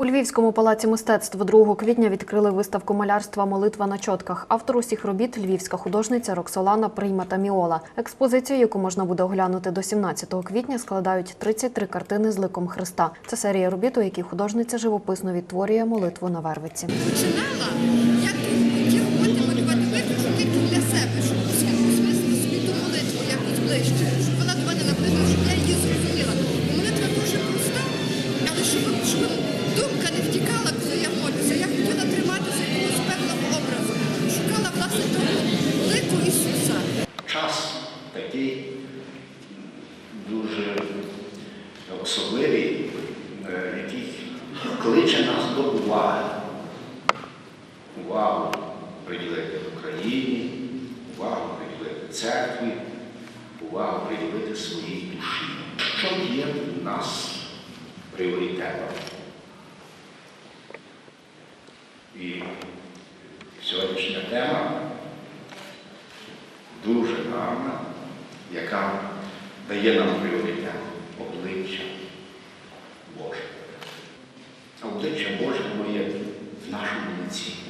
У Львівському палаці мистецтв 2 квітня відкрили виставку малярства Молитва на чотках. Автор усіх робіт львівська художниця Роксолана Приймата Міола. Експозицію, яку можна буде оглянути до 17 квітня, складають 33 картини з ликом Христа. Це серія робіт, у якій художниця живописно відтворює молитву на вервиці. починала, як ті роботи особливий, е, який кличе нас до уваги. Увагу приділити Україні, увагу приділити церкві, увагу приділити своїй душі. Що є в нас пріоритетом? І сьогоднішня тема дуже гарна, яка дає нам пріоритет обличчя що Боже моє в нашому лиці.